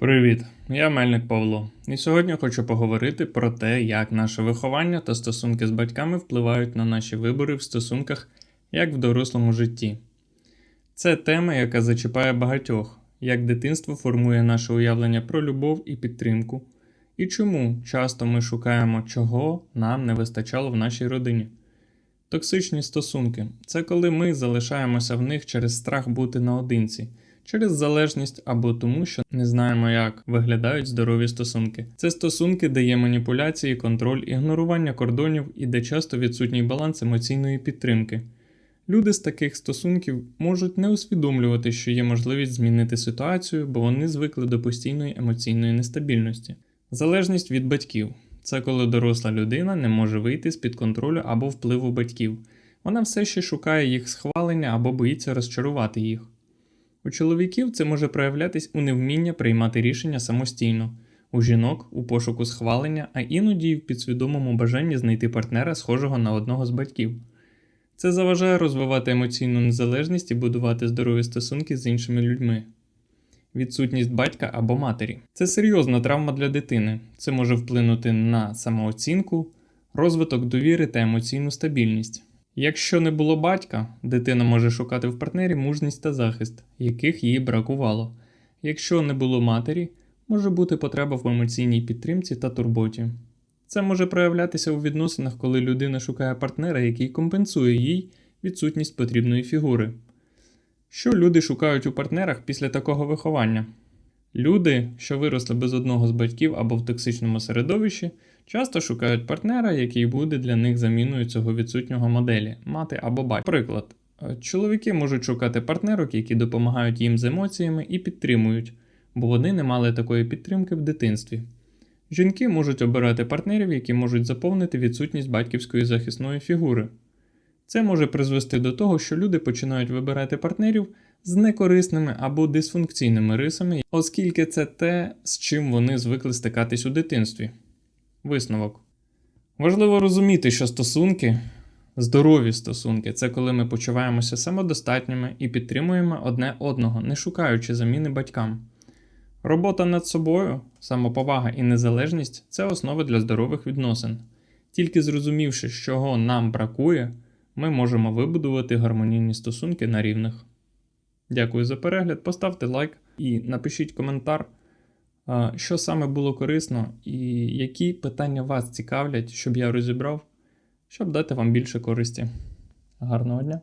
Привіт, я Мельник Павло, і сьогодні хочу поговорити про те, як наше виховання та стосунки з батьками впливають на наші вибори в стосунках як в дорослому житті. Це тема, яка зачіпає багатьох, як дитинство формує наше уявлення про любов і підтримку, і чому часто ми шукаємо, чого нам не вистачало в нашій родині. Токсичні стосунки це коли ми залишаємося в них через страх бути наодинці, через залежність або тому, що не знаємо, як виглядають здорові стосунки. Це стосунки, де є маніпуляції, контроль, ігнорування кордонів і де часто відсутній баланс емоційної підтримки. Люди з таких стосунків можуть не усвідомлювати, що є можливість змінити ситуацію, бо вони звикли до постійної емоційної нестабільності. Залежність від батьків це коли доросла людина не може вийти з-під контролю або впливу батьків. Вона все ще шукає їх схвалення або боїться розчарувати їх. У чоловіків це може проявлятись у невміння приймати рішення самостійно, у жінок у пошуку схвалення, а іноді й в підсвідомому бажанні знайти партнера, схожого на одного з батьків. Це заважає розвивати емоційну незалежність і будувати здорові стосунки з іншими людьми. Відсутність батька або матері. Це серйозна травма для дитини. Це може вплинути на самооцінку, розвиток довіри та емоційну стабільність. Якщо не було батька, дитина може шукати в партнері мужність та захист, яких їй бракувало. Якщо не було матері, може бути потреба в емоційній підтримці та турботі. Це може проявлятися у відносинах, коли людина шукає партнера, який компенсує їй відсутність потрібної фігури. Що люди шукають у партнерах після такого виховання? Люди, що виросли без одного з батьків або в токсичному середовищі, часто шукають партнера, який буде для них заміною цього відсутнього моделі мати або батько. Приклад, е, чоловіки можуть шукати партнерок, які допомагають їм з емоціями і підтримують, бо вони не мали такої підтримки в дитинстві. Жінки можуть обирати партнерів, які можуть заповнити відсутність батьківської захисної фігури. Це може призвести до того, що люди починають вибирати партнерів з некорисними або дисфункційними рисами, оскільки це те, з чим вони звикли стикатись у дитинстві. Висновок. Важливо розуміти, що стосунки, здорові стосунки це коли ми почуваємося самодостатніми і підтримуємо одне одного, не шукаючи заміни батькам. Робота над собою, самоповага і незалежність це основи для здорових відносин. Тільки зрозумівши, чого нам бракує, ми можемо вибудувати гармонійні стосунки на рівних. Дякую за перегляд, поставте лайк і напишіть коментар, що саме було корисно і які питання вас цікавлять, щоб я розібрав, щоб дати вам більше користі. Гарного дня!